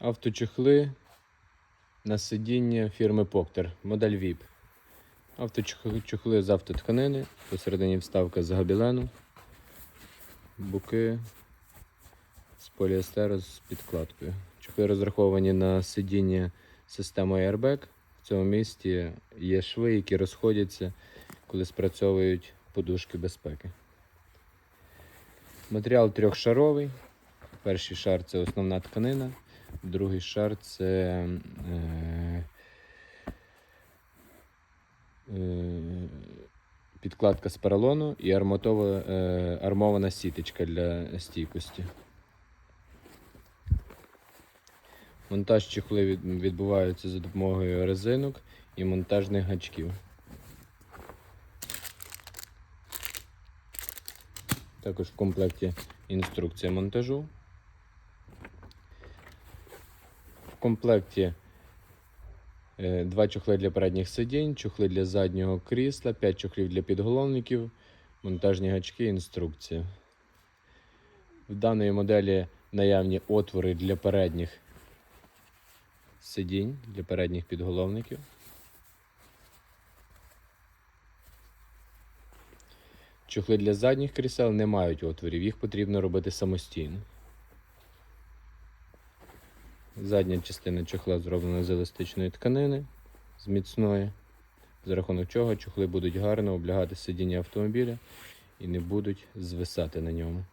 Авточехли на сидіння фірми Поктер, модель VIP. Авточехли з автотканини, посередині вставка з габілену, буки з поліестеру з підкладкою. Чехли розраховані на сидіння системою Airbag. В цьому місці є шви, які розходяться, коли спрацьовують подушки безпеки. Матеріал трьохшаровий. Перший шар це основна тканина, другий шар це е, е, підкладка з поролону і арматова, е, армована сіточка для стійкості. Монтаж чехли від- відбувається за допомогою резинок і монтажних гачків. Також в комплекті інструкція монтажу. В комплекті е, два чохли для передніх сидінь, чохли для заднього крісла, 5 чохлів для підголовників, монтажні гачки, інструкція. В даної моделі наявні отвори для передніх сидінь, для передніх підголовників. Чохли для задніх крісел не мають отворів, їх потрібно робити самостійно. Задня частина чохла зроблена з еластичної тканини, з міцної, за рахунок чого чохли будуть гарно облягати сидіння автомобіля і не будуть звисати на ньому.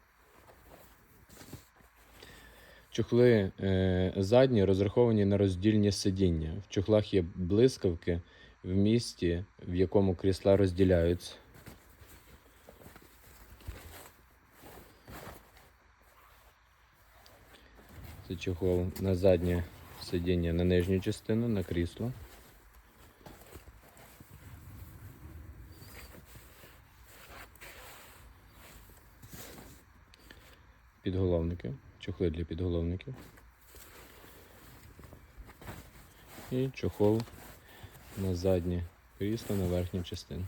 Чохли е, задні розраховані на роздільні сидіння. В чохлах є блискавки в місті, в якому крісла розділяються. Це чохол на заднє сидіння на нижню частину, на крісло. Підголовники, чохли для підголовників. І чохол на заднє крісло на верхню частину.